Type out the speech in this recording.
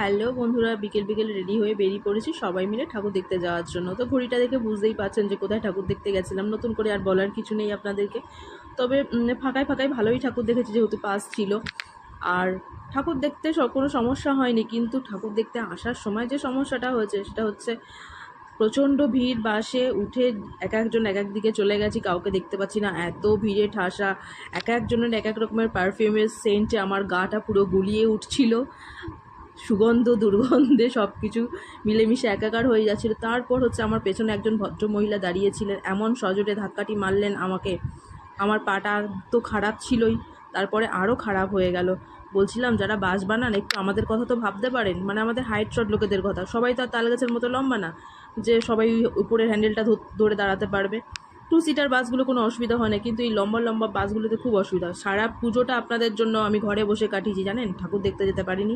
Hello বন্ধুরা, বিকেল বিকেল রেডি হয়ে বেরিয়ে পড়েছি সবাই মিলে ঠাকুর দেখতে যাওয়ার জন্য। তো ঘড়িটা দেখে বুঝতেই পারছেন যে কোথায় ঠাকুর দেখতে গেছিলাম। নতুন করে আর বলার কিছু নেই আপনাদেরকে। তবে ফাঁকায় ফাঁকায় ভালোই ঠাকুর দেখেছি যেহেতু পাস ছিল। আর ঠাকুর দেখতে কোনো সমস্যা হয়নি, কিন্তু ঠাকুর দেখতে আসার সময় যে সমস্যাটা হয়েছে সেটা হচ্ছে প্রচণ্ড ভিড়, বাসে উঠে এক একজন এক এক দিকে চলে গেছি, কাউকে দেখতে পাচ্ছি না। এত ভিড়ে ঠাসা, এক একজনের এক এক রকমের পারফিউমের সেন্টে আমার গাটা পুরো গুলিয়ে উঠছিল। সুগন্ধ, দুর্গন্ধে সব কিছু মিলেমিশে একাকার হয়ে যাচ্ছিল। তারপর হচ্ছে আমার পেছনে একজন ভদ্র মহিলা দাঁড়িয়েছিলেন। এমন সজোরে ধাক্কাটি মারলেন আমাকে। আমার পাটা তো খারাপ ছিলই, তারপরে আরও খারাপ হয়ে গেল। বলছিলাম, যারা বাস বানান, একটু আমাদের কথা তো ভাবতে পারেন। মানে আমাদের হাইট শট লোকেদের কথা। সবাই তো আর তাল গাছের মতো লম্বা না, যে সবাই উপরের হ্যান্ডেলটা ধরে দাঁড়াতে পারবে। টু সিটার বাসগুলো কোনো অসুবিধা হয় না, কিন্তু এই লম্বা লম্বা বাসগুলোতে খুব অসুবিধা সারা পুজোটা আপনাদের জন্য আমি ঘরে বসে কাটিয়েছি, জানেন? ঠাকুর দেখতে যেতে পারিনি।